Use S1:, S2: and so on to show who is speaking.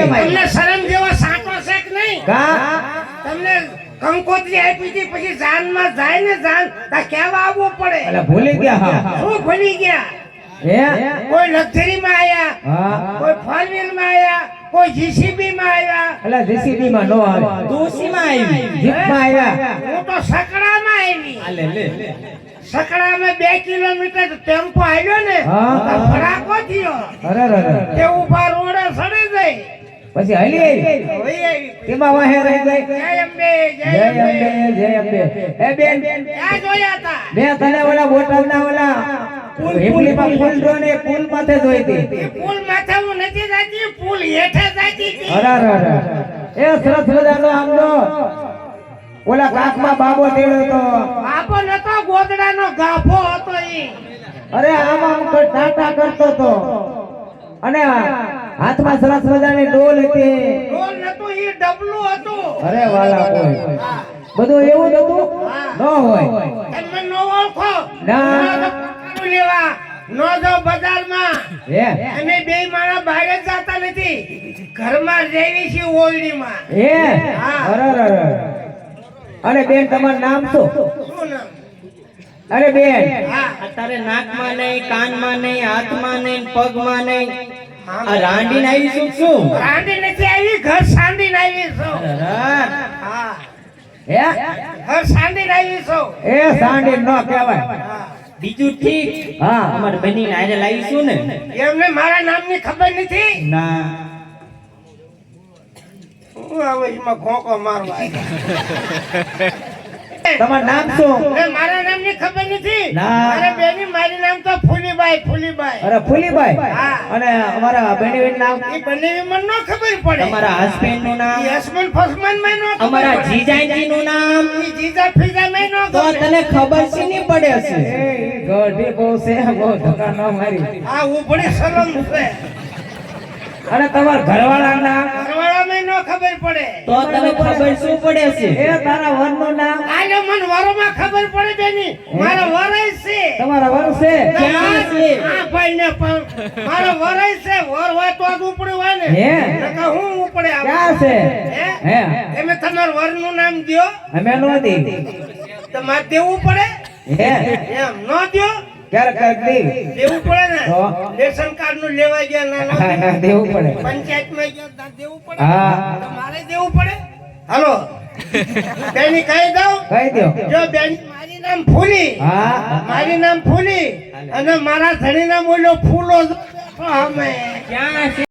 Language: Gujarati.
S1: આવી
S2: તમને શરમ જેવો સાંટો છે કે નહીં?
S1: કા?
S2: તમને કંકોત્રી આપી હતી પછી જાનમાં જાય ને જાન તા કેવા આવવું પડે?
S1: એટલે ભૂલી ગયા.
S2: શું ભૂલી ગયા?
S1: હે?
S2: કોઈ લક્ઝરી માં આયા કોઈ ફોર વ્હીલમાં આયા? કોઈ જીસીબી માં આયા?
S1: એટલે જીસીબી માં નો આવે.
S3: દોશીમાં આવી.
S1: જીપમાં આવ્યા.
S2: હું તો સકડા માં આવી.
S3: લે લે.
S2: સકડા બે કિલોમીટર ટેમ્પો આવ્યો ને ફરાકો થયો.
S1: અરે અરે અરે.
S2: તે ઊભા રોડે સડી ગઈ.
S1: પછી હલી આવી. તેમાં વાહે રહી ગઈ.
S2: જય અંબે જય અંબે.
S1: જય અંબે એ બેન
S2: ક્યાં જોયા હતા
S1: બે તને ઓલા બોટલ ના ઓલા ને પુલ માથે જોઈ હતી.
S2: પુલ માથે હું નથી જાતી પુલ હેઠે જાતી હતી
S1: અરે એ સરસ મજાનો આમનો ઓલા કાકમાં બાબો તેડ્યો તો
S2: બાપો નતો ગોદડાનો ગાભો હતો. ઈ
S1: અરે આમ આમ ટાટા કરતો તો અને હાથમાં સરસ મજાની ડોલ હતી.
S2: ડોલ નતો ઈ ડબલું હતું.
S1: અરે વાલા કોઈ. બધું એવું હતું? ન હોય.
S2: તમે ન ઓળખો.
S1: ના.
S2: લેવા. નો જો બજારમાં.
S1: હે?
S2: અમે બે માણા બહાર જ જાતા નથી. ઘરમાં રહેવી છે ઓરડીમાં.
S1: હે? અરે અરે અરે. અને બેન તમારું નામ શું?
S2: શું નામ?
S1: અરે બેન.
S2: હા.
S3: અત્યારે નાકમાં નહીં કાનમાં નહીં હાથમાં નહીં પગમાં નહીં. આ આવી શું શું?
S2: રાંડી નથી આવી ઘર સાંડીને આવી છો. હા.
S1: હે?
S2: ઘર સાંડીને આવી છો.
S1: એ સાંડી ન કહેવાય.
S3: બીજું ઠીક.
S1: હા
S3: અમારે બની હારે લાવીશું ને.
S2: એમને મારા નામની ખબર નથી?
S3: ના.
S2: હું હવે એમાં ખોખો મારવા.
S1: તમારું નામ શું?
S2: મારા નામની ખબર નથી? મારા બેની ફૂલીબાઈ ફૂલીબાઈ.
S1: અરે ફૂલીભાઈ અને અમારા બેનીબેન નામ?
S2: એ બંને મને ન ખબર પડે.
S3: તમારા હસબન્ડનું નામ?
S2: હસબન્ડ ફસમન મે ન
S3: અમારા. જીજાજી નું નામ
S2: જીજા ફીજા મે ન
S3: તો તને ખબર છે ની પડે
S1: છે? ગઢી બહુ છે બહુ ન મારી.
S2: આ ઉભડી શરમ છે.
S1: અને તમાર ઘરવાળા ના
S2: ઘરવાળા મે ન ખબર પડે.
S3: તો તને ખબર શું પડે છે?
S1: એ તારા વરનું નામ
S2: આને વરોમાં ખબર પડે બેની. મારો વરય છે.
S1: તમારા વર છે?
S3: ક્યાં? છે?
S2: આ ભાઈ ને પણ મારો વરય છે. વર હોય તો જ ઉપડે હોય ને.
S1: હે?
S2: હું ઉપડે આવું.
S1: ક્યાં છે?
S2: હે? એમે તમાર વરનું નામ દ્યો.
S1: અમે નહોતી
S2: તો મારે દેવું પડે
S1: હે?
S2: એમ ન દ્યો?
S1: ક્યારેક ક્યારેક દી.
S2: દેવું પડે ને? રેશન કાર્ડનું લેવા ગયા ના ના
S1: દેવું પડે.
S2: પંચાયતમાં ગયા દેવું પડે.
S1: હા.
S2: તો મારે દેવું પડે? હાલો. બેની કહી દઉં?
S1: કહી દો.
S2: જો બેન મારી નામ ફૂલી.
S1: હા.
S2: મારી નામ ફૂલી. અને મારા ધણી નામ બોલ્યો ફૂલો અમે.
S3: ક્યાં છે?